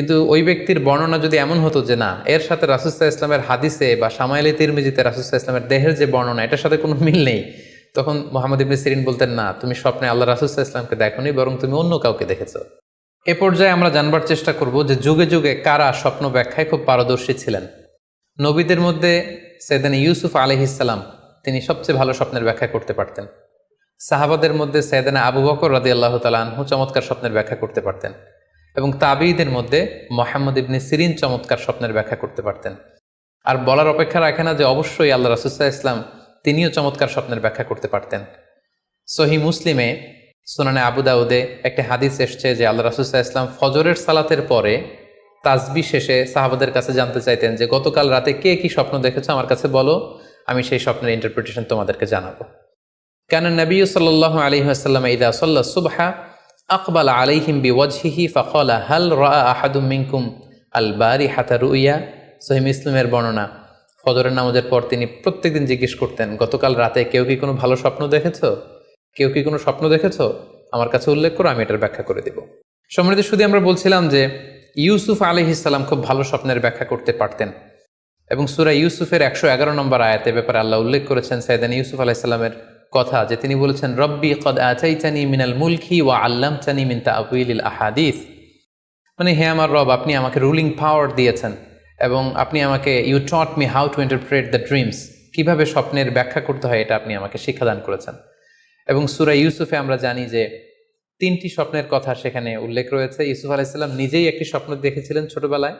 কিন্তু ওই ব্যক্তির বর্ণনা যদি এমন হতো যে না, এর সাথে রাসুস্তা ইসলামের হাদিসে বা সামাইলে তিরমিজিতে রাসুস্তা ইসলামের দেহের যে বর্ণনা, এটার সাথে কোনো মিল নেই। তখন মোহাম্মদ ইবনে সিরিন বলতেন, না, তুমি স্বপ্নে আল্লাহ রাসুস্তা ইসলামকে দেখোনি, বরং তুমি অন্য কাউকে দেখেছ। এ পর্যায়ে আমরা জানবার চেষ্টা করব যে যুগে যুগে কারা স্বপ্ন ব্যাখ্যায় খুব পারদর্শী ছিলেন। নবীদের মধ্যে সেদিন ইউসুফ আলহিসাল্লাম তিনি সবচেয়ে ভালো স্বপ্নের ব্যাখ্যা করতে পারতেন। সাহাবাদের মধ্যে সৈয়দানা আবু বকর রাদি আল্লাহ তালাহু চমৎকার স্বপ্নের ব্যাখ্যা করতে পারতেন। এবং তাবিদের মধ্যে মোহাম্মদ ইবনে সিরিন চমৎকার স্বপ্নের ব্যাখ্যা করতে পারতেন। আর বলার অপেক্ষা রাখে না যে অবশ্যই আল্লাহ রাসুসাহ ইসলাম তিনিও চমৎকার স্বপ্নের ব্যাখ্যা করতে পারতেন। সহি মুসলিমে সোনানে আবু দাউদে একটি হাদিস এসছে যে আল্লাহ রাসুসাহ ইসলাম ফজরের সালাতের পরে তাজবি শেষে সাহাবাদের কাছে জানতে চাইতেন যে, গতকাল রাতে কে কি স্বপ্ন দেখেছ? আমার কাছে বলো, আমি সেই স্বপ্নের ইন্টারপ্রিটেশন তোমাদেরকে জানাব। কেন নবী সাল্লাহ আলী আসাল্লাম ইদা সাল্লা সুবহা আকবাল আলাইহিম বিওয়াজহিহি ফখলা হাল রা আহাদুম মিনকুম আল বারি হাতা রুইয়া সহিম ইসলামের বর্ণনা, ফজরের নামাজের পর তিনি প্রত্যেকদিন জিজ্ঞেস করতেন, গতকাল রাতে কেউ কি কোনো ভালো স্বপ্ন দেখেছ? কেউ কি কোনো স্বপ্ন দেখেছ? আমার কাছে উল্লেখ করো, আমি এটার ব্যাখ্যা করে দিব। সমৃদ্ধি শুধু আমরা বলছিলাম যে ইউসুফ আলী ইসলাম খুব ভালো স্বপ্নের ব্যাখ্যা করতে পারতেন এবং সুরা ইউসুফের একশো এগারো নম্বর আয়াতে ব্যাপারে আল্লাহ উল্লেখ করেছেন সাইদান ইউসুফ আলাইসাল্লামের কথা যে তিনি বলেছেন, রব্বি কদ আচাইচানি মিনাল মুলকি ওয়া আল্লাম চানি মিন তাউইল আহাদিস। মানে হে আমার রব, আপনি আমাকে রুলিং পাওয়ার দিয়েছেন এবং আপনি আমাকে, you taught me how to interpret the dreams. কীভাবে স্বপ্নের ব্যাখ্যা করতে হয়, এটা আপনি আমাকে শিক্ষাদান করেছেন। এবং সুরা ইউসুফে আমরা জানি যে, তিনটি স্বপ্নের কথা সেখানে উল্লেখ রয়েছে। ইউসুফ আলাইসাল্লাম নিজেই একটি স্বপ্ন দেখেছিলেন ছোটবেলায়।